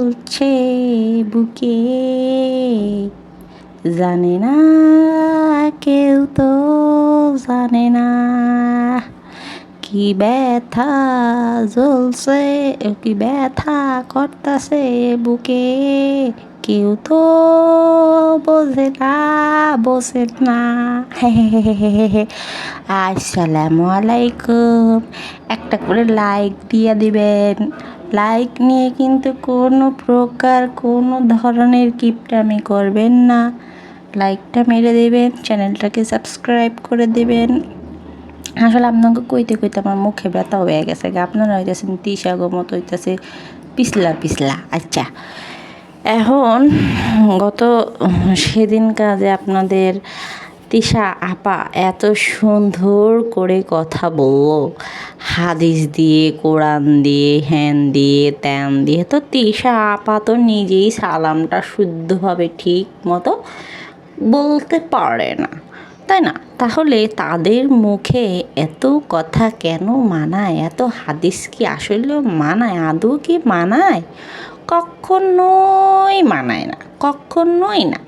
চলছে বুকে। জানে না, কেউ তো জানে না কি ব্যথা জ্বলছে, কি ব্যথা করতেছে বুকে। কেউ তো বোঝে না বোঝে না। আসসালামু আলাইকুম। একটা করে লাইক দিয়ে দিবেন। লাইক নিয়ে কিন্তু কোনো প্রকার, কোনো ধরনের কিপটামি করবেন না। লাইকটা মেরে দেবেন, চ্যানেলটাকে সাবস্ক্রাইব করে দেবেন। আসলে আপনাকে কইতে কইতে আমার মুখে ব্যথা হয়ে গেছে আপনারা হইতেছেন তিসাগো মতো হইতেছে পিছলা পিছলা আচ্ছা। এখন গত সেদিন কাজে আপনাদের তিশা, আপা, এত সুন্দর করে কথা বলল। হাদিস দিয়ে, কোরআন দিয়ে হ্যান দিয়ে, ত্যান দিয়ে। তো তিশা, আপা তো নিজেই সালামটা শুদ্ধভাবে ঠিক মতো বলতে পারে না, তাই না? তাহলে তাদের মুখে এত কথা কেন মানায়? এত হাদিস কি আসলে মানায়? আদৌ কি মানায়? কখনোই মানায় না, কখনোই না।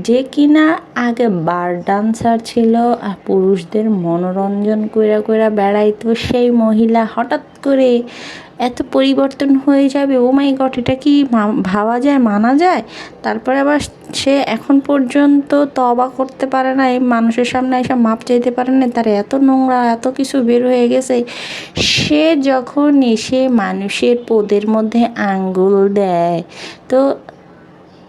যে কিনা আগে বার ডান্সার ছিল আর পুরুষদের মনোরঞ্জন কইরা কইরা বেড়াইতো সেই মহিলা হঠাৎ করে এত পরিবর্তন হয়ে যাবে, ও মাই গট এটা কি ভাবা যায়, মানা যায়? তারপরে আবার সে এখন পর্যন্ত তবা করতে পারে না, এই মানুষের সামনে এসে মাপ চাইতে পারে না, তার এত নোংরা, এত কিছু বের হয়ে গেছে। সে যখন এসে মানুষের পদের মধ্যে আঙ্গুল দেয়, তো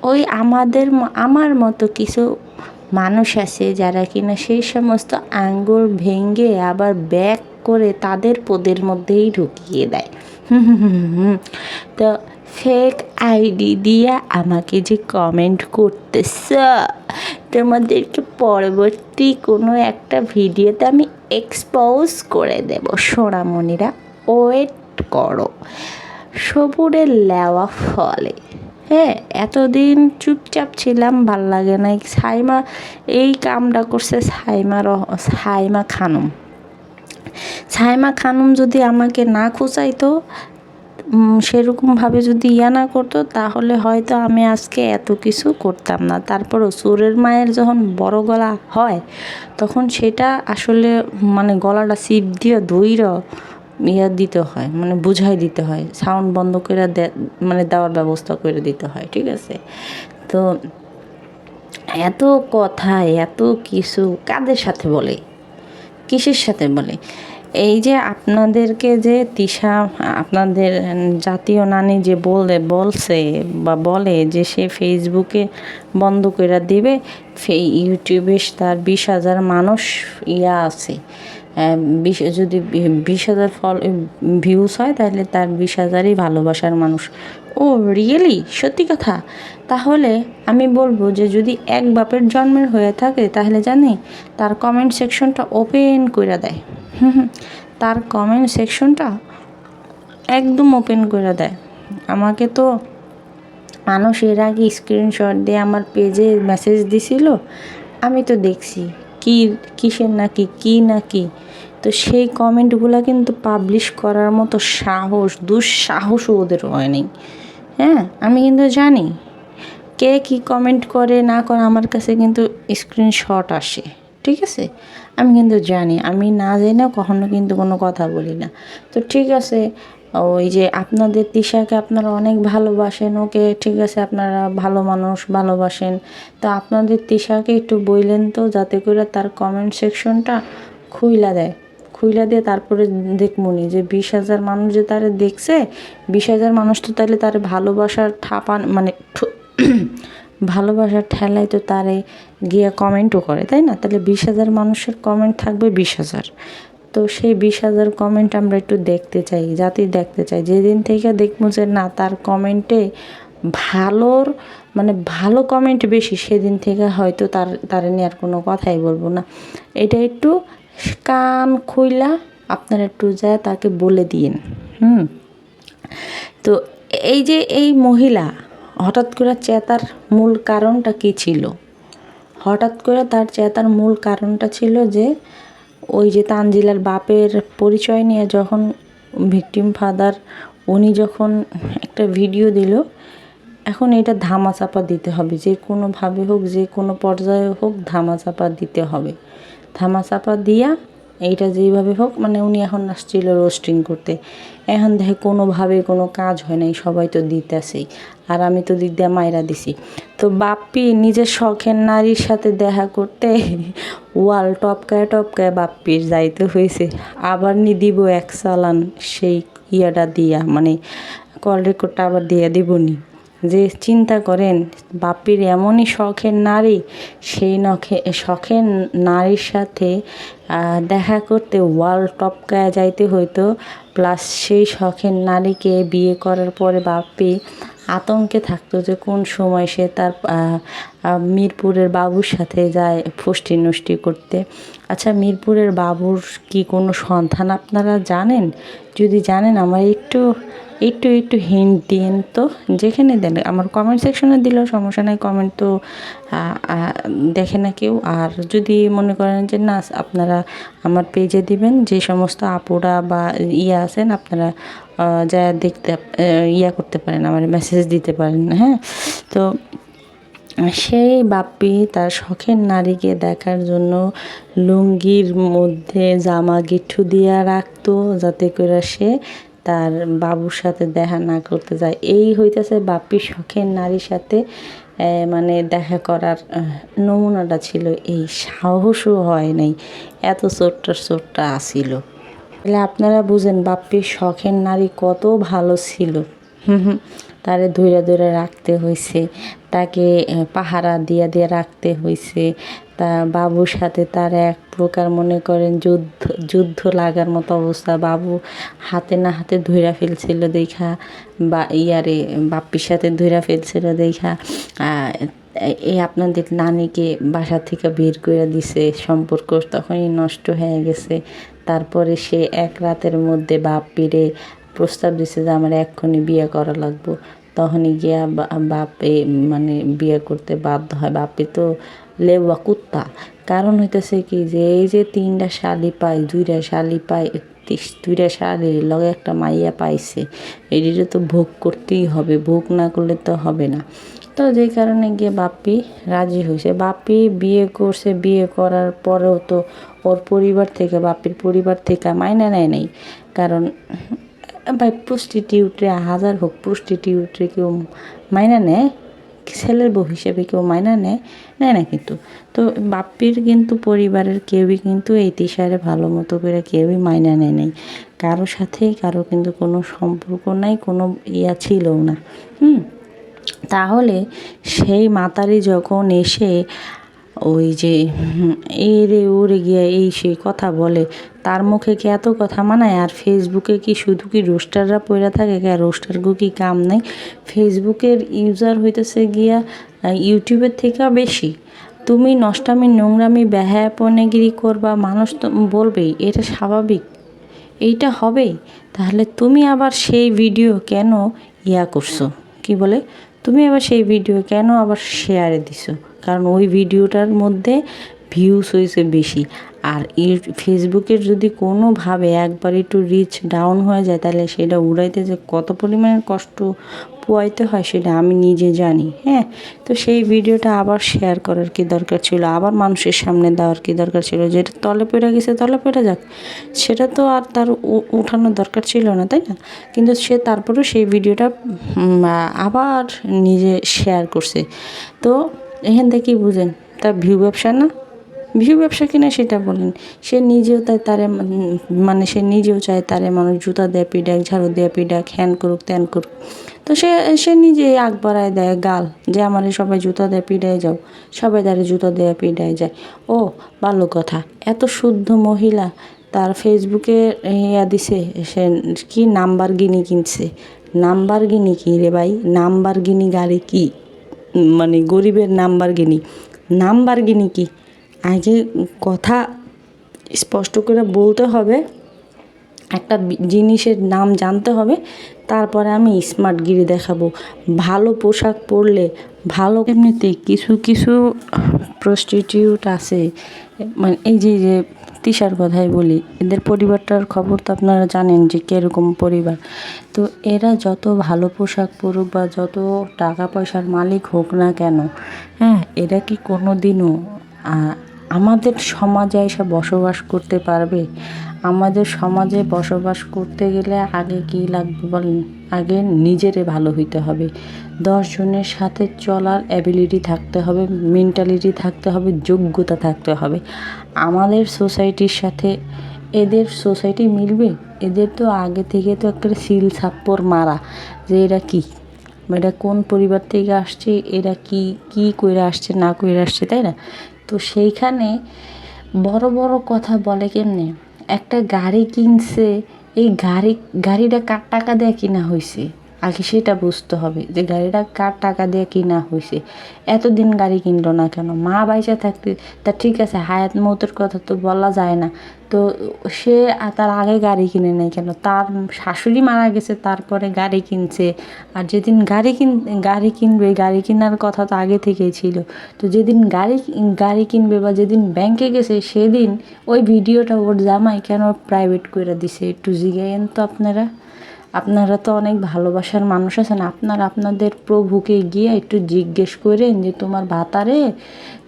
ওই আমাদের আমার মতো কিছু মানুষ আছে যারা কিনা সেই সমস্ত আঙ্গুল ভেঙে আবার ব্যাক করে তাদের পদের মধ্যেই ঢুকিয়ে দেয়। তো ফেক আইডি দিয়ে আমাকে যে কমেন্ট করতেছ। তোমাদেরকে পরবর্তী কোনো একটা ভিডিওতে আমি এক্সপোজ করে দেব। সোনামণিরা ওয়েট করো। সবুরে লেওয়া ফলে। হ্যাঁ এতদিন চুপচাপ ছিলাম, ভালো লাগে না সাইমা এই কামটা করছে সাইমা রহ সাইমা খানম। সাইমা খানম যদি আমাকে না খুঁচাইতো সেরকমভাবে যদি ইয়া না করতো, তাহলে হয়তো আমি আজকে এত কিছু করতাম না। তারপরও সুরের মায়ের যখন বড় গলা হয়, তখন সেটা আসলে মানে গলাটা সিপ দিয়ে দইর ইয়া দিতে হয় মানে বুঝাই দিতে হয়, সাউন্ড বন্ধ করে মানে দেওয়ার ব্যবস্থা করে দিতে হয়, ঠিক আছে? তো এত কথা, এত কিছু কাদের সাথে বলে? কিসের সাথে বলে? এই যে আপনাদেরকে যে তিশা, আপনাদের জাতীয় নানি যে বলে, বলছে বা বলে যে সে ফেসবুকে বন্ধ করে দিবে ইউটিউবে তার বিশ হাজার মানুষ ইয়া আছে। বিশ, যদি বিশ হাজার ফল ভিউস হয় তাহলে তার বিশ হাজারই ভালোবাসার মানুষ। ও রিয়েলি সত্যি কথা? তাহলে আমি বলব যে যদি এক বাপের জন্মের হয়ে থাকে, তাহলে জানি তার কমেন্ট সেকশনটা ওপেন করে দেয়। হুম তার কমেন্ট সেকশনটা একদম ওপেন করে দেয়। আমাকে তো মানুষ এর আগে স্ক্রিনশট দিয়ে আমার পেজে মেসেজ দিছিল, আমি তো দেখছি কি, কিসের নাকি, কি নাকি। তো সেই কমেন্টগুলো কিন্তু পাবলিশ করার মতো সাহস, দুঃসাহসও ওদের হয় হয়নি হ্যাঁ আমি কিন্তু জানি। কে কি কমেন্ট করে, না করে, আমার কাছে কিন্তু স্ক্রিনশট আসে, ঠিক আছে? আমি কিন্তু জানি, আমি না না কখনো কিন্তু কোনো কথা বলি না। তো ঠিক আছে, ওই যে আপনাদের তিশাকে আপনারা অনেক ভালোবাসেন, ওকে ঠিক আছে, আপনারা ভালো মানুষ, ভালোবাসেন। তো আপনাদের তিশাকে একটু বললেন তো, যাতে করে তার কমেন্ট সেকশনটা খুইলা দেয়। খুইলা দিয়ে তারপরে দেখমনি যে বিশ হাজার মানুষ যে তারে দেখছে, বিশ হাজার মানুষ তো তাহলে তার ভালোবাসার ঠাপান মানে ভালোবাসার ঠেলায় তো তারে গিয়ে কমেন্টও করে, তাই না? তাহলে বিশ হাজার মানুষের কমেন্ট থাকবে বিশ হাজার। তো সেই বিশ হাজার কমেন্ট আমরা একটু দেখতে চাই যাতে দেখতে চাই। যেদিন থেকে দেখব যে না, তার কমেন্টে ভালোর মানে ভালো কমেন্ট বেশি, সেদিন থেকে হয়তো তার তার নিয়ে আর কোনো কথাই বলব না। এটা একটু কান খুইলা আপনারা একটু যায় তাকে বলে দিন হুম? তো এই যে এই মহিলা, হঠাৎ করে চেতার মূল কারণটা কী ছিল? হঠাৎ করে তার চেতার মূল কারণটা ছিল যে, ওই যে তানজিলার বাপের পরিচয় নিয়ে যখন ভিকটিম ফাদার, উনি যখন একটা ভিডিও দিল, এখন এটা ধামাচাপা দিতে হবে, যে কোনোভাবে হোক, যে কোনো পর্যায়ে হোক ধামাচাপা দিতে হবে। ধামাচাপা দিয়া এইটা যেইভাবে হোক মানে উনি এখন আসছিল রোস্টিং করতে। এখন দেখে কোনোভাবে কোনো কাজ হয় নাই, সবাই তো দিতেছেই। আর আমি তো দিক দিয়ে মাইরা দিছি। তো বাপ্পি নিজের শখের নারীর সাথে দেখা করতে ওয়াল টপকায় টপকায় বাপ্পির যাইতে হয়েছে আবার নি দিব এক চালান সেই ইয়াটা দিয়া মানে কল রেকর্ডটা আবার দিয়ে দিবনি। যে চিন্তা করেন, বাপির এমনই শখের নারী, সেই নখে, শখের নারীর সাথে দেখা করতে ওয়াল টপকায় যাইতে হইতো। প্লাস সেই শখের নারীকে বিয়ে করার পরে বাপি আতঙ্কে থাকতো যে কোন সময় সে তার মিরপুরের বাবুর সাথে যায় ফষ্টি নষ্টি করতে। আচ্ছা মিরপুরের বাবুর কি কোনো সন্ধান আপনারা জানেন? যদি জানেন, আমার একটু একটু একটু হিন্ট দিন তো, যেখানে দেন। আমার কমেন্ট সেকশনে দিলেও সমস্যা নাই কমেন্ট তো দেখে না কেউ। আর যদি মনে করেন যে, না, আপনারা আমার পেজে দিবেন, যে সমস্ত আপুরা বা ইয়ে আছেন, আপনারা যা দেখতে ইয়া করতে পারেন, আমার মেসেজ দিতে পারেন। হ্যাঁ? তো সেই বাপ্পি তার শখের নারীকে দেখার জন্য লুঙ্গির মধ্যে জামা গিঠু দিয়া রাখতো, যাতে করে সে তার বাবুর সাথে দেখা না করতে যায়। এই হইতেছে বাপি শখের নারীর সাথে মানে দেখা করার নমুনাটা ছিল। এই সাহসও হয় নাই। এত চোটটা চোটটা আসিল তাহলে আপনারা বুঝেন বাপ্পির শখের নারী কত ভালো ছিল। তারে ধৈরা ধরে রাখতে হয়েছে তাকে পাহারা দিয়া দিয়ে রাখতে হয়েছে তা বাবুর সাথে তার এক প্রকার মনে করেন যুদ্ধ যুদ্ধ লাগার মতো অবস্থা। বাবু হাতে না হাতে ধইরা ফেলছিল দেখা, বা ইয়ারে বাপ্পির সাথে ধইরা ফেলছিল দেখা। এই আপনাদের নানিকে বাসা থেকে বের করে দিছে, সম্পর্ক তখনই নষ্ট হয়ে গেছে। তারপরে সে এক রাতের মধ্যে বাপ্পিরে প্রস্তাব দিছে যে, আমার এক্ষুনি বিয়ে করা লাগবো। তখনই গিয়া বাপে মানে বিয়ে করতে বাধ্য হয়। বাপে তো লেবা কুত্তা। কারণ হইতেছে কি যে, এই যে তিনটা শালি পায়, দুইটা শালি পায় দুইটা শালির লগে একটা মাইয়া পাইছে এটিতে তো ভোগ করতেই হবে, ভোগ না করলে তো হবে না। তো যেই কারণে গিয়ে বাপ্পি রাজি হয়েছে বাপ্পি বিয়ে করছে, বিয়ে করার পরেও তো ওর পরিবার থেকে, বাপির পরিবার থেকে মাইনা নেয় নাই। কারণ ভাই প্রস্টিটিউটরে হাজার হোক প্রস্টিটিউটরে কেউ মাইনা নেয়, ছেলের বউ হিসেবে কেউ মাইনা নেয় নেয় না কিন্তু। তো বাপ্পির কিন্তু পরিবারের কেউই কিন্তু এই তিসারে ভালো মতো করে কেউই মাইনা নেয় নেই। কারও সাথেই কারও কিন্তু কোনো সম্পর্ক নাই, কোনো ইয়া ছিলও না। হুম? তাহলে সেই মাতারি যখন এসে ওই যে এরে ওরে গিয়ে এই সেই কথা বলে। তার মুখে কি এত কথা মানায়? আর ফেসবুকে কি শুধু কি রোস্টাররা পড়ে থাকে? কে রোস্টারগু কি কাম নেই? ফেসবুকের ইউজার হইতেছে গিয়া ইউটিউবের থেকে বেশি। তুমি নষ্টামি, নোংরামি পনেগিরি করবা, মানুষ তো বলবেই, এটা স্বাভাবিক। এইটা হবেই। তাহলে তুমি আবার সেই ভিডিও কেন ইয়া করছ? কি বলে? তুমি আবার সেই ভিডিও কেন আবার শেয়ারে দিছো? কারণ ওই ভিডিওটার মধ্যে ভিউস হয়েছে বেশি। আর ফেসবুকের যদি কোনোভাবে একবার একটু রিচ ডাউন হয়ে যায়, তাহলে সেটা উড়াইতে যে কত পরিমাণের কষ্ট পোয়াইতে হয় সেটা আমি নিজে জানি হ্যাঁ? তো সেই ভিডিওটা আবার শেয়ার করার কি দরকার ছিল? আবার মানুষের সামনে দেওয়ার কি দরকার ছিল? যেটা তলে পড়ে গেছে, তলে পড়ে যাক। সেটা তো আর তার উঠানোর দরকার ছিল না, তাই না? কিন্তু সে তারপরেও সেই ভিডিওটা আবার নিজে শেয়ার করছে। তো এখান থেকেই বুঝেন, তার ভিউ ব্যবসা না? ভিউ ব্যবসা কিনা সেটা বলেন। সে নিজেও তাই তারে মানে সে নিজেও চায় তারে মানুষ জুতা দেয় পিডাক ঝাড়ু দেয় পিডাক হ্যান করুক, ত্যান করুক। তো সে সে নিজে আগ বাড়ায় দেয়, গাল যে আমার সবাই জুতা দেয় পিডায় যাও, সবাই তারে জুতা দেয় পিডায় যায়। ও, ভালো কথা, এত শুদ্ধ মহিলা, তার ফেসবুকে ইয়া দিছে, সে কি নাম্বার গিনি কিনছে? নাম্বার গিনি কি রে ভাই? নাম্বার গিনি গাড়ি কি? মানে গরিবের নাম্বার গিনি নাম্বার গিনি কি? আগে কথা স্পষ্ট করে বলতে হবে, একটা জিনিসের নাম জানতে হবে, তারপরে আমি স্মার্টগিরি দেখাবো। ভালো পোশাক পরলে ভালো এমনিতে কিছু কিছু প্রস্টিটিউট আছে। মানে এই যে যে তিশার কথাই বলি। এদের পরিবারটার খবর তো আপনারা জানেন যে কীরকম পরিবার। তো এরা যত ভালো পোশাক পরুক বা যত টাকা পয়সার মালিক হোক না কেন হ্যাঁ এরা কি কোনো দিনও আমাদের সমাজে এসে বসবাস করতে পারবে? আমাদের সমাজে বসবাস করতে গেলে আগে কী লাগবে বলেন? আগে নিজেরে ভালো হইতে হবে। দশ জনের সাথে চলার অ্যাবিলিটি থাকতে হবে মেন্টালিটি থাকতে হবে, যোগ্যতা থাকতে হবে। আমাদের সোসাইটির সাথে এদের সোসাইটি মিলবে? এদের তো আগে থেকে তো একটা সিল ছাপ্পর মারা। যে এরা কী? এরা কোন পরিবার থেকে আসছে? এরা কি কি কইরা আসছে, না কইরা আসছে, তাই না? তো সেইখানে বড় বড় কথা বলে কেমনে? একটা গাড়ি কিনছে এই গাড়ি গাড়িটা কার টাকা দিয়ে কিনা হয়েছে আগে সেটা বুঝতে হবে যে গাড়িটা কার টাকা দিয়ে কিনা হয়েছে এতদিন গাড়ি কিনলো না কেন? মা বাইসা থাকতে তা ঠিক আছে, হায়াত মৌতের কথা তো বলা যায় না। তো সে তার আগে গাড়ি কিনে নেয় কেন? তার শাশুড়ি মারা গেছে, তারপরে গাড়ি কিনছে। আর যেদিন গাড়ি কিন, গাড়ি কিনবে, গাড়ি কেনার কথা তো আগে থেকেই ছিল। তো যেদিন গাড়ি গাড়ি কিনবে বা যেদিন ব্যাংকে গেছে, সেদিন ওই ভিডিওটা ওর জামাই কেন প্রাইভেট করে দিছে? একটু জিগাইন তো আপনারা। আপনারা তো অনেক ভালোবাসার মানুষ আছেন, আপনারা আপনাদের প্রভুকে গিয়ে একটু জিজ্ঞেস করেন যে তোমার ভাতারে,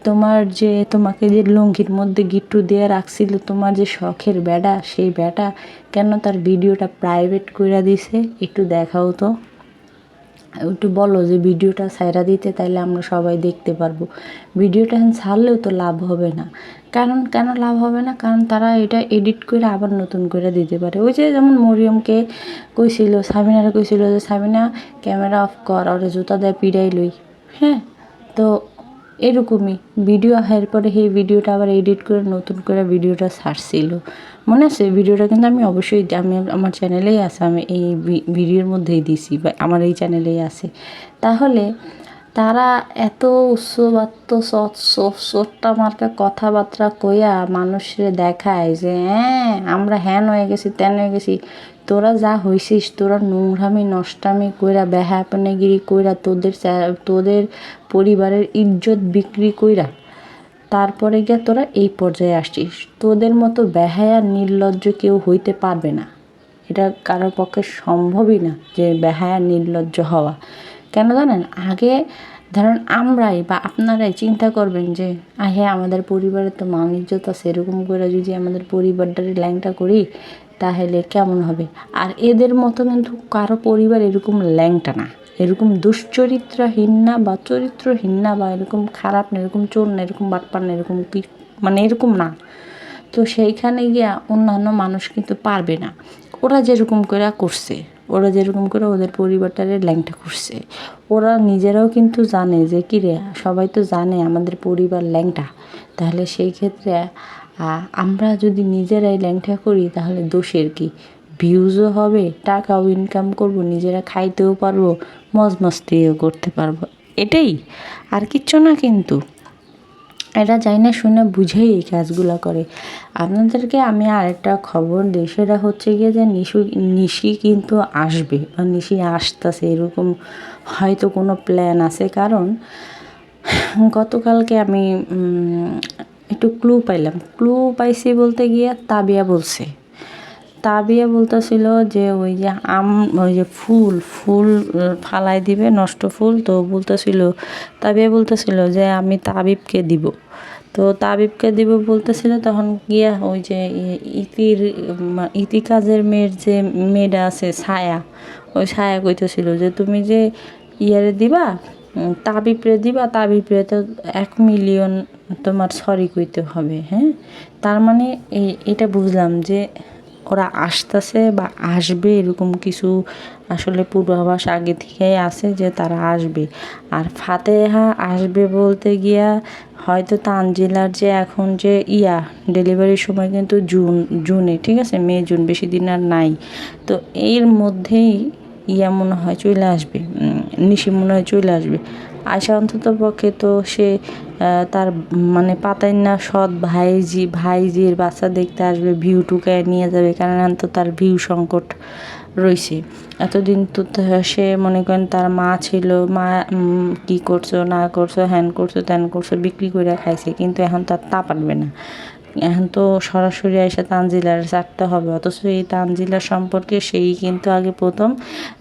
তোমার যে তোমাকে যে লুঙ্গির মধ্যে গিট্টু দিয়ে রাখছিল, তোমার যে শখের বেডা, সেই বেটা কেন তার ভিডিওটা প্রাইভেট করে দিছে? একটু দেখাও তো। একটু বলো যে ভিডিওটা সাইরা দিতে তাইলে আমরা সবাই দেখতে পারব। ভিডিওটা এখন ছাড়লেও তো লাভ হবে না। কারণ কেন লাভ হবে না? কারণ তারা এটা এডিট করে আবার নতুন করে দিতে পারে। ওই যে যেমন মরিয়মকে কইছিল সাবিনারা কইছিল যে সাবিনা ক্যামেরা অফ কর, ওরে জুতা দেয় পিড়াই লই। হ্যাঁ তো এরকমই ভিডিও আসার পরে সেই ভিডিওটা আবার এডিট করে নতুন করে ভিডিওটা ছাড়ছিল। মনে আছে? ভিডিওটা কিন্তু আমি অবশ্যই, আমি আমার চ্যানেলেই আছে, আমি এই ভিডিওর মধ্যেই দিছি, বা আমার এই চ্যানেলেই আছে। তাহলে তারা এত উৎসবাত্ত সোট্টা মার্কা কথাবার্তা কইয়া মানুষের দেখায় যে হ্যাঁ আমরা হ্যান হয়ে গেছি, তেন হয়ে গেছি। তোরা যা হইছিস, তোরা নোংরামি, নষ্টামি কইরা বেহাপনাগিরি কইরা, তোদের তোদের পরিবারের ইজ্জত বিক্রি কইরা, তারপরে গিয়ে তোরা এই পর্যায়ে আসছিস। তোদের মতো বেহায়া, নির্লজ্জ কেউ হইতে পারবে না। এটা কারোর পক্ষে সম্ভবই না যে বেহায়া, নির্লজ্জ হওয়া। কেন জানেন? আগে ধরেন আমরাই বা আপনারাই চিন্তা করবেন যে, আহে আমাদের পরিবারে তো মান ইজ্জত আছে, এরকম করে যদি আমাদের পরিবারটারে ল্যাংটা করি, তাহলে কেমন হবে? আর এদের মতো কিন্তু কারও পরিবার এরকম ল্যাংটা না। এরকম দুশ্চরিত্রহীন না বা চরিত্রহীন না বা এরকম খারাপ না, এরকম চোর না, এরকম বাটপার না, এরকম কি মানে এরকম না। তো সেইখানে গিয়া অন্যান্য মানুষ কিন্তু পারবে না। ওরা যেরকম করে করছে। ওরা যেরকম করে ওদের পরিবারটারে ল্যাংটা করছে। ওরা নিজেরাও কিন্তু জানে যে, কী রে, সবাই তো জানে আমাদের পরিবার ল্যাংটা। তাহলে সেই ক্ষেত্রে আমরা যদি নিজেরাই ল্যাংটা করি, তাহলে দোষের কি? ভিউজও হবে, টাকাও ইনকাম করব, নিজেরা খাইতেও পারব মজ মস্তিও করতে পারব। এটাই। আর কিচ্ছু না কিন্তু। এটা যাই না শুনে বুঝেই এই কাজগুলো করে। আপনাদেরকে আমি আরেকটা খবর দিই, সেটা হচ্ছে গিয়ে যে নিশু, নিশি কিন্তু আসবে, বা নিশি আসতেছে, এরকম হয়তো কোনো প্ল্যান আছে। কারণ গতকালকে আমি একটু ক্লু পাইলাম। ক্লু পাইছি বলতে গিয়ে তাবিয়া বলছে। তাবিয়া বলতেছিল যে ওই যে আম ওই যে ফুল ফুল ফালাই দিবে নষ্ট ফুল। তো বলতেছিল তাবিয়া বলতেছিল যে আমি তাবিবকে দিব। তো তাবিবকে দিব বলতেছিল তখন গিয়া ওই যে ইতির ইতি কাজের মেয়ের যে মেয়েটা আছে ছায়া ওই ছায়া কইতেছিল যে তুমি যে ইয়ারে দিবা উম, তাবিবরে দিবা তাবিবরে তো এক মিলিয়ন তোমার সরি কইতে হবে হ্যাঁ? তার মানে এই এটা বুঝলাম যে ওরা আসতেছে বা আসবে এরকম কিছু আসলে পূর্বাভাস আগে থেকেই আছে যে তারা আসবে। আর ফাতেহা আসবে বলতে গিয়া হয়তো তানজিলার যে এখন যে ইয়া ডেলিভারির সময় কিন্তু জুন, জুনে, ঠিক আছে? মে, জুন, বেশি দিন আর নাই। তো এর মধ্যেই ইয়া মনে হয় চলে আসবে নিশি মনে হয় চলে আসবে। আয়সা অন্তত পক্ষে তো সে তার মানে পাতায় না সৎ ভাইজি, ভাইজির বাচ্চা দেখতে আসবে ভিউ টুকায় নিয়ে যাবে, কারণ তো তার ভিউ সংকট রয়েছে। এতদিন তো সে মনে করেন তার মা ছিল, মা কি করছ, না করছ, হ্যান করছ, ত্যান করছ, বিক্রি করে খাইছে, কিন্তু এখন তার তা পারবে না। এখন তো সরাসরি এসে তানজিলার চাটতে হবে, অথচ এই তানজিলা সম্পর্কে সেই কিন্তু আগে প্রথম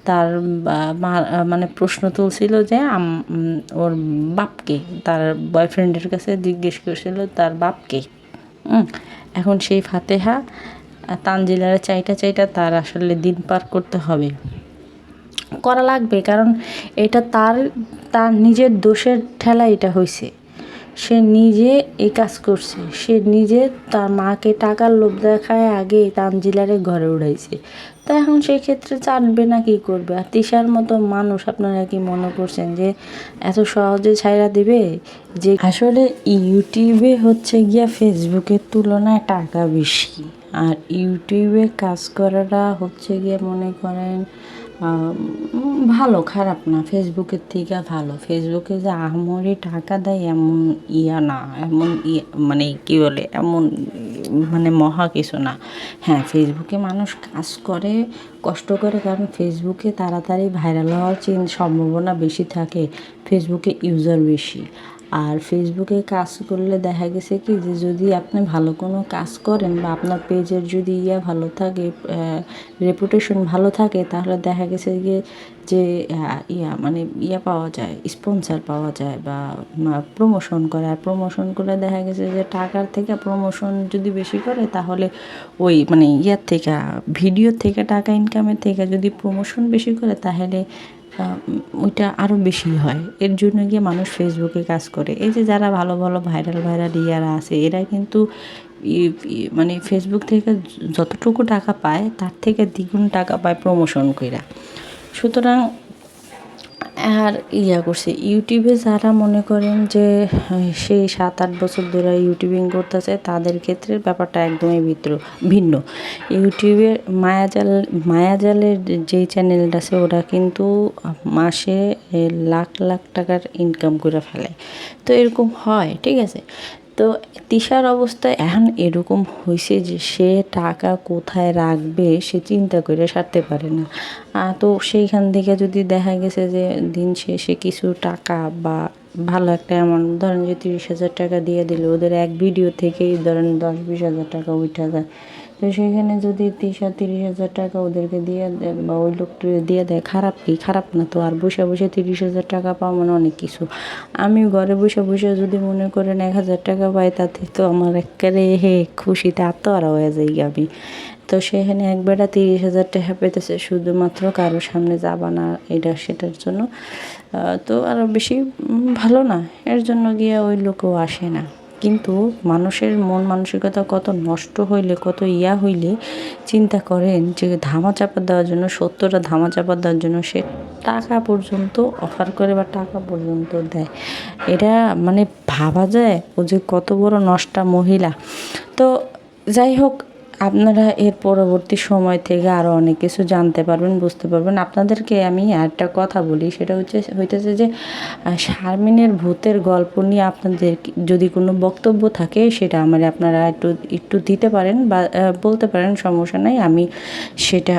তার মানে প্রশ্ন তুলছিল যে ওর বাপকে, তার বয়ফ্রেন্ডের কাছে জিজ্ঞেস করছিল তার বাপকে। এখন সেই ফাতেহা তানজিলার চাইটা চাইটা তার আসলে দিন পার করতে হবে। করা লাগবে, কারণ এটা তার তার নিজের দোষের ঠেলা এটা হয়েছে সে নিজে এই কাজ করছে। সে নিজে তার মাকে টাকার লোভ দেখায়, আগে তানজিলারে ঘরে উড়াইছে। তা এখন সেই ক্ষেত্রে চাটবে না, কি করবে? আর তিশার মতো মানুষ আপনারা কি মনে করছেন যে এত সহজে ছাইরা দিবে? যে আসলে ইউটিউবে হচ্ছে গিয়া ফেসবুকের তুলনায় টাকা বেশি। আর ইউটিউবে কাজ করাটা হচ্ছে গিয়ে মনে করেন ভালো, খারাপ না। ফেসবুকের থেকে ভালো। ফেসবুকে যে আহামরি টাকা দেয় এমন ইয়া না, এমন ইয়া মানে কি বলে, এমন মানে মহা কিছু না। হ্যাঁ ফেসবুকে মানুষ কাজ করে, কষ্ট করে, কারণ ফেসবুকে তাড়াতাড়ি ভাইরাল হওয়ার চিন সম্ভাবনা বেশি থাকে। ফেসবুকে ইউজার বেশি। আর ফেসবুকে কাজ করলে দেখা গেছে কি যে যদি আপনি ভালো কোনো কাজ করেন বা আপনার পেজের যদি ইয়া ভালো থাকে রেপুটেশন ভালো থাকে, তাহলে দেখা গেছে গিয়ে যে ইয়া মানে ইয়া পাওয়া যায় স্পন্সার পাওয়া যায় বা প্রমোশন করে। আর প্রমোশন করে দেখা গেছে যে টাকার থেকে প্রমোশন যদি বেশি করে, তাহলে ওই মানে ইয়ার থেকে ভিডিওর থেকে, টাকা ইনকামের থেকে যদি প্রমোশন বেশি করে, তাহলে ওইটা আরও বেশি হয়। এর জন্য গিয়ে মানুষ ফেসবুকে কাজ করে। এই যে যারা ভালো ভালো ভাইরাল ভাইরাল ইয়ারা আছে, এরা কিন্তু মানে ফেসবুক থেকে যতটুকু টাকা পায়, তার থেকে দ্বিগুণ টাকা পায় প্রমোশন কইরা। সুতরাং আর ইয়া করছে, ইউটিউবে যারা মনে করেন যে সেই সাত আট বছর ধরে ইউটিউবিং করতেছে, তাদের ক্ষেত্রে ব্যাপারটা একদমই ভিত্র, ভিন্ন। ইউটিউবে মায়াজাল, মায়াজালের যেই চ্যানেলটা আছে, ওরা কিন্তু মাসে লাখ লাখ টাকার ইনকাম করে ফেলে। তো এরকম হয়, ঠিক আছে? তো তিশার অবস্থা এখন এরকম হয়েছে যে সে টাকা কোথায় রাখবে সে চিন্তা করে সারতে পারে না। তো সেইখান থেকে যদি দেখা গেছে যে দিন শেষে কিছু টাকা বা ভালো একটা এমন ধরেন যে তিরিশ হাজার টাকা দিয়ে দিলে, ওদের এক ভিডিও থেকেই ধরেন দশ বিশ হাজার টাকা উঠা যায়। তো সেখানে যদি তিরিশ তিরিশ হাজার টাকা ওদেরকে দিয়ে দেয় বা ওই লোকটা দিয়ে দেয়, খারাপ কি? খারাপ না তো, আর বসে বসে তিরিশ হাজার টাকা পাওয়া মানে অনেক কিছু। আমি ঘরে বসে বসে যদি মনে করেন এক হাজার টাকা পাই, তাতে তো আমার একেবারে হে, খুশিতে আত্মহারা হয়ে যাই আমি। তো সেখানে একবারে তিরিশ হাজার টাকা পেতেছে, শুধুমাত্র কারোর সামনে যাবা না, এটা সেটার জন্য। তো আরও বেশি ভালো না। এর জন্য গিয়ে ওই লোকও আসে না। কিন্তু মানুষের মন মানসিকতা কত নষ্ট হইলে, কত ইয়া হইলে চিন্তা করেন যে ধামা চাপা দেওয়ার জন্য, সত্যটা ধামা চাপা দেওয়ার জন্য সে টাকা পর্যন্ত অফার করে বা টাকা পর্যন্ত দেয়। এটা মানে ভাবা যায় ও যে কত বড় নষ্টা মহিলা। তো যাই হোক আপনারা এর পরবর্তী সময় থেকে আরও অনেক কিছু জানতে পারবেন, বুঝতে পারবেন। আপনাদেরকে আমি একটা কথা বলি, সেটা হচ্ছে, হইতেছে যে শারমিনের ভূতের গল্প নিয়ে আপনাদের যদি কোনো বক্তব্য থাকে, সেটা আমার আপনারা একটু একটু দিতে পারেন বা বলতে পারেন, সমস্যা নাই। আমি সেটা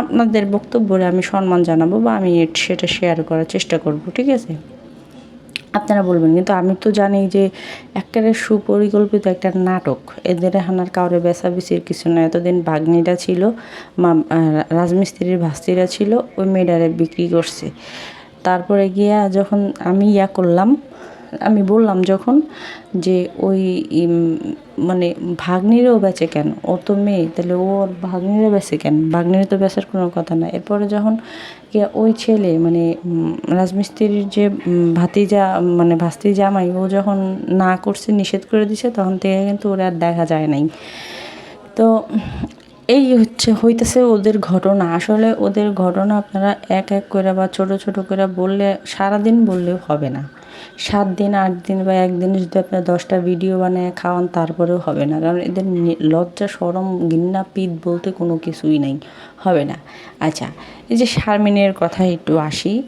আপনাদের বক্তব্যে আমি সম্মান জানাব বা আমি সেটা শেয়ার করার চেষ্টা করব, ঠিক আছে? আপনারা বলবেন, কিন্তু আমি তো জানি যে একটারে সুপরিকল্পিত একটা নাটক। এদের হানার কাউরে বেচাবেচির কিছু না। এতদিন বাগ্নিটা ছিল, মা, রাজমিস্ত্রির ভাস্তিরা ছিল, ওই মেয়েটারে বিক্রি করছে। তারপরে গিয়া যখন আমি ইয়া করলাম আমি বললাম যখন যে ওই মানে ভাগ্নিরও বেচে কেন? ও তো মেয়ে, তাহলে ওর ভাগ্নিরে বেচে কেন? ভাগ্নিরে তো বেচার কোনো কথা না। এরপরে যখন কি ওই ছেলে মানে রাজমিস্ত্রির যে ভাতিজা মানে ভাস্তি জামাই, ও যখন না করছে, নিষেধ করে দিছে, তখন থেকে কিন্তু ওরা আর দেখা যায় নাই। তো এই হচ্ছে, হইতেছে ওদের ঘটনা। আসলে ওদের ঘটনা আপনারা এক এক করে বা ছোট ছোট করে বললে, সারাদিন বললেও হবে না। সাত দিন, আট দিন বা একদিন যদি আপনার দশটা ভিডিও বানায় খাওয়ান, তারপরেও হবে না। কারণ এদের লজ্জা, সরম গিন্না পিত বলতে কোনো কিছুই নাই। হবে না। আচ্ছা এই যে শারমিনের কথা একটু আসি।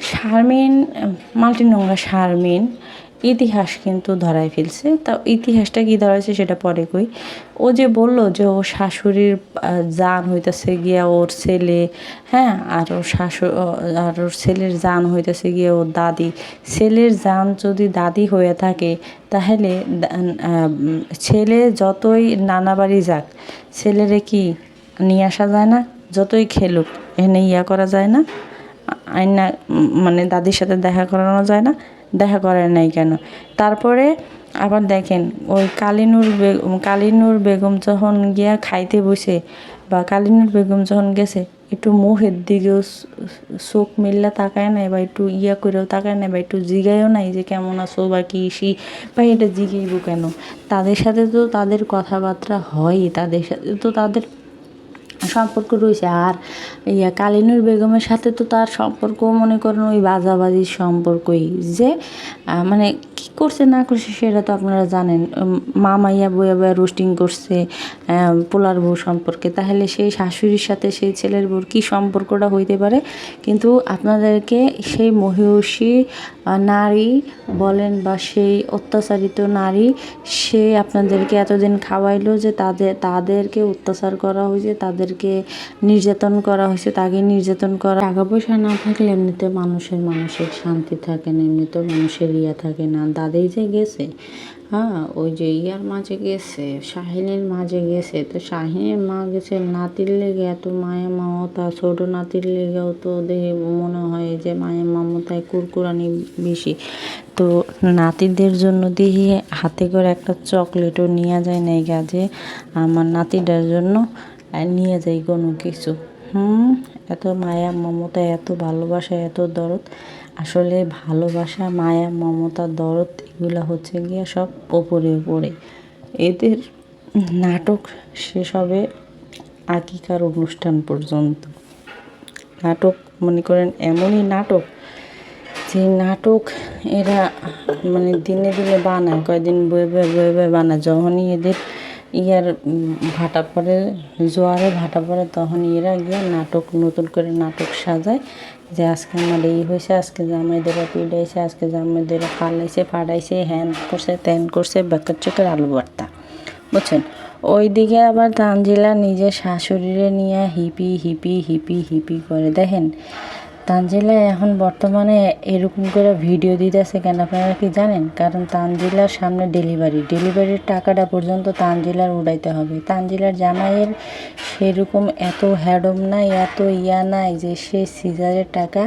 শারমিন মাল্টি নোংরা শারমিন ইতিহাস কিন্তু ধরাই ফেলছে। তা ইতিহাসটা কি ধরাইছে সেটা পরে কই। ও যে বলল যে ও শাশুড়ির জান হইতেছে গিয়া ওর ছেলে হ্যাঁ আর ওর শাশু আর ওর ছেলের জান হইতেছে গিয়া ওর দাদি। ছেলের জান যদি দাদি হয়ে থাকে, তাহলে ছেলে যতই নানা বাড়ি যাক, ছেলেরে কি নিয়ে আসা যায় না? যতই খেলুক, এনে ইয়া করা যায় না? আইনা মানে দাদির সাথে দেখা করানো যায় না? দেখা করে নাই কেন? তারপরে আবার দেখেন, ওই কালিনুর বেগম কালিনুর বেগম যখন গিয়া খাইতে বসে বা কালিনুর বেগম যখন গেছে, একটু মুখের দিকেও চোখ মিললে তাকায় নাই বা একটু ইয়া করেও তাকায় নাই বা একটু জিগায়ও নাই যে কেমন আছো বা কি সি বা এটা জিগাইব কেন? তাদের সাথে তো তাদের কথাবার্তা হয়ই, তাদের সাথে তো তাদের সম্পর্ক রয়েছে। আর ইয়া কালিনুর বেগমের সাথে তো তার সম্পর্ক, মনে করেন ওই বাজাবাজির সম্পর্কই। যে মানে কি করছে, না করছে, সেটা তো আপনারা জানেন। মামাইয়া বইয়া বইয়া রোস্টিং করছে পোলার বউ সম্পর্কে। তাহলে সেই শাশুড়ির সাথে সেই ছেলের বউর কী সম্পর্কটা হইতে পারে? কিন্তু আপনাদেরকে সেই মহিষী নারী বলেন বা সেই অত্যাচারিত নারী, সে আপনাদেরকে এতদিন খাওয়াইলো যে তাদের, তাদেরকে অত্যাচার করা হয়েছে, তাদেরকে নির্যাতন করা হয়েছে, তাকে নির্যাতন করা টাকা পয়সা না থাকলে এমনিতে মানুষের মানসিক শান্তি থাকে না এমনিতেও মানুষের ইয়া থাকে না। দাদাই যে গেছে হ্যাঁ? ওই যে ইয়ার মাঝে গেছে, শাহিনের মাঝে গেছে, তো শাহিনের মা গেছে, নাতির লেগে এত মায়া মমতা, ছোট নাতির লেগেও তো দেখে মনে হয় যে মায়া মমতায় কুরকুরানি বেশি। তো নাতিদের জন্য দেখি হাতে করে একটা চকলেটও নিয়ে যায় না এই কাজে আমার নাতিটার জন্য আর নিয়ে যাই কোনো কিছু। হুম, এত মায়া, মমতা, এত ভালোবাসা, এত দরদ। আসলে ভালোবাসা, মায়া, মমতা, দরদ, এগুলো হচ্ছে গিয়ে সব ওপরে ওপরে। এদের নাটক শেষ হবে আকিকার অনুষ্ঠান পর্যন্ত। নাটক, মনে করেন, এমনই নাটক যে নাটক এরা মানে দিনে দিনে বানায়, কয়দিন বয়ে বয়ে বয়ে বয়ে বানায়। যখনই এদের ইয়ার ভাটা পরে, জোয়ারে ভাটা পরে তখন এরা গিয়ে নাটক, নতুন করে নাটক সাজায় যে আজকে আমার এই হয়েছে, আজকে জামাইদের পিড়াইছে আজকে জামাইদের ফালাইছে ফাটাইছে হ্যান করছে, ত্যান করছে, বেকার চোখের আলু ভর্তা। বুঝছেন? ওইদিকে আবার তানজিলা নিজের শাশুড়িরে নিয়ে হিপি হিপি হিপি হিপি করে। দেখেন তানজিলা এখন বর্তমানে এরকম করে ভিডিও দিতেছে কেন আপনারা কি জানেন? কারণ তানজিলার সামনে ডেলিভারি। ডেলিভারির টাকাটা পর্যন্ত তানজিলার উড়াইতে হবে। তানজিলার জামাইয়ের সেরকম এত হ্যাডম নাই, এত ইয়া নাই যে সে সিজারের টাকা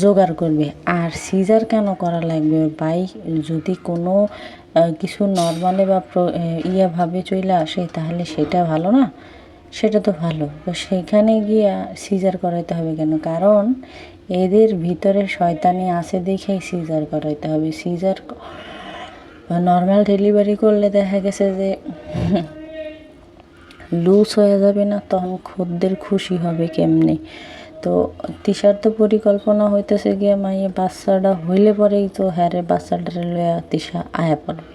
জোগাড় করবে। আর সিজার কেন করা লাগবে? বাই যদি কোনো কিছু নর্মালে বা ইয়াভাবে চলে আসে, তাহলে সেটা ভালো না? সেটা তো ভালো। তো সেখানে গিয়ে সিজার করাইতে হবে কেন? কারণ এদের ভিতরে শয়তানি আছে দেখেই সিজার করাইতে হবে। সিজার নর্মাল ডেলিভারি করলে দেখা গেছে যে লুজ হয়ে যাবে না, তখন খদ্দের খুশি হবে কেমনে? তো তিশার তো পরিকল্পনা হইতেছে গিয়ে মাইয়া বাচ্চাটা হইলে পরেই তো হ্যারে বাচ্চাটা লইয়া তিশা আয়া পড়বে।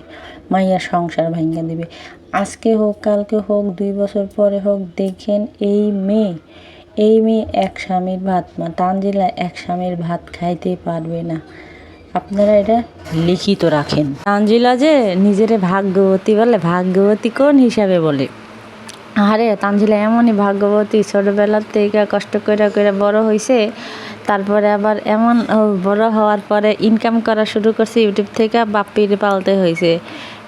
মাইয়া সংসার ভাঙ্গা দিবে। আজকে হোক, কালকে হোক, দুই বছর পরে হোক, দেখেন এই মেয়ে এই মেয়ে এক স্বামীর ভাত মা, তানজিলা এক স্বামীর ভাত খাইতে পারবে না। আপনারা এটা লিখিত রাখেন। তানজিলা যে নিজেরে ভাগ্যবতী বলে, ভাগ্যবতী কোন হিসাবে বলে? আরে, তানজিলা এমনই ভাগ্যবতী, ছোটোবেলার থেকে কষ্ট করে করে বড় হয়েছে তারপরে আবার এমন বড় হওয়ার পরে ইনকাম করা শুরু করছে, ইউটিউব থেকে বাপ্পির পালতে হয়েছে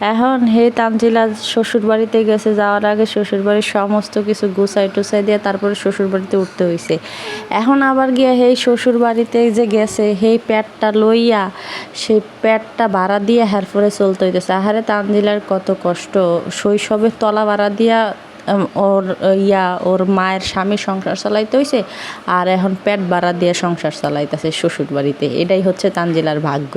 এখন হে তানজিলা শ্বশুর বাড়িতে গেছে, যাওয়ার আগে শ্বশুর বাড়ির সমস্ত কিছু গুছাই টুসাই দিয়ে তারপরে শ্বশুর বাড়িতে উঠতে হয়েছে এখন আবার গিয়ে সেই শ্বশুর বাড়িতে যে গেছে সেই প্যাটটা লইয়া সেই প্যাটটা ভাড়া দিয়ে হ্যারপরে চলতে হইতেছে। আহারে তানজিলার কত কষ্ট শৈশবের তলা ভাড়া দিয়া ওর ইয়া, ওর মায়ের স্বামী সংসার চালাইতে হয়েছে আর এখন পেট বাড়া দিয়ে সংসার চালাইতেছে শ্বশুর বাড়িতে এটাই হচ্ছে তানজিলার ভাগ্য।